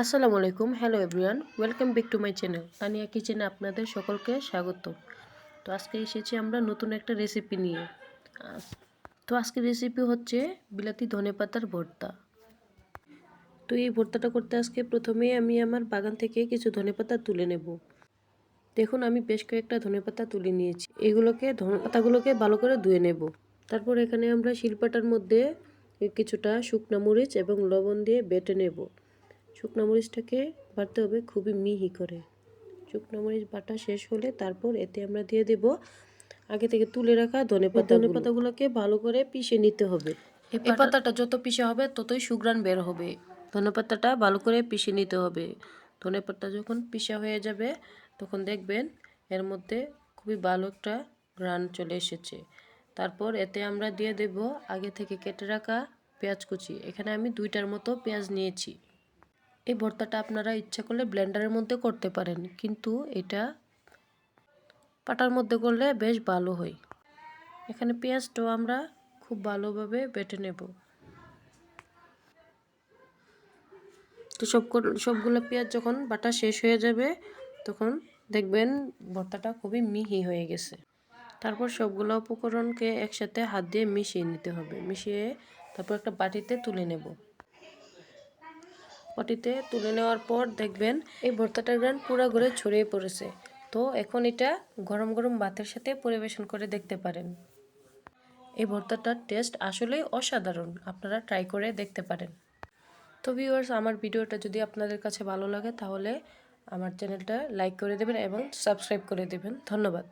আসসালামু আলাইকুম, hello everyone, welcome back to my channel. Tania কিচেনে আপনাদের সকলকে স্বাগত তো আজকে এসেছি আমরা নতুন একটা রেসিপি নিয়ে। তো আজকের রেসিপি হচ্ছে বিলাতি ধনেপাতার ভর্তা। তো এই ভর্তাটা করতে আজকে প্রথমেই আমি আমার বাগান থেকে কিছু ধনেপাতা তুলে নেব। দেখুন, আমি বেশ কয়েকটা ধনেপাতা তুলে নিয়েছি। এগুলোকে ধনেপাতাগুলোকে ভালো করে ধুয়ে নেব। তারপর এখানে আমরা শিলপাটার মধ্যে কিছুটা শুকনা মরিচ এবং লবণ দিয়ে বেটে নেব। শুকনো মরিচটাকে বাটতে হবে খুবই মিহি করে। শুকনো মরিচ বাটা শেষ হলে তারপর এতে আমরা দিয়ে দেব আগে থেকে তুলে রাখা ধনে পাতা ধনে পাতাগুলোকে ভালো করে পিষে নিতে হবে। এই পাতাটা যত পিষে হবে ততই সুগ্রান বের হবে। ধনে পাতাটা ভালো করে পিষে নিতে হবে। ধনে পাতা যখন পিষা হয়ে যাবে তখন দেখবেন এর মধ্যে খুবই ভালো একটা গ্রান চলে এসেছে। তারপর এতে আমরা দিয়ে দেব আগে থেকে কেটে রাখা পেঁয়াজ কুচি। এখানে আমি দুইটার মতো পেঁয়াজ নিয়েছি। এই ভর্তাটা আপনারা ইচ্ছা করলে ব্লেন্ডারের মধ্যে করতে পারেন। কিন্তু এটা পাটার মধ্যে করলে বেশ ভালো হয়। এখানে পেঁয়াজটাও আমরা খুব ভালোভাবে বেটে নেব। তো সব সবগুলো পেঁয়াজ যখন বাটা শেষ হয়ে যাবে, তখন দেখবেন ভর্তাটা খুবই মিহি হয়ে গেছে। তারপর সবগুলো উপকরণকে একসাথে হাত দিয়ে মিশিয়ে নিতে হবে। মিশিয়ে তারপর একটা বাটিতে তুলে নেব। পটিতে তুলে নেওয়ার পর দেখবেন এই ভর্তাটার গ্রান পুরো ঘরে ছড়িয়ে পড়েছে। তো এখন এটা গরম গরম ভাতের সাথে পরিবেশন করে দেখতে পারেন। এই ভর্তাটার টেস্ট আসলেই অসাধারণ। আপনারা ট্রাই করে দেখতে পারেন। তো ভিউয়ার্স, আমার ভিডিওটা যদি আপনাদের কাছে ভালো লাগে তাহলে আমার চ্যানেলটা লাইক করে দেবেন এবং সাবস্ক্রাইব করে দেবেন। ধন্যবাদ।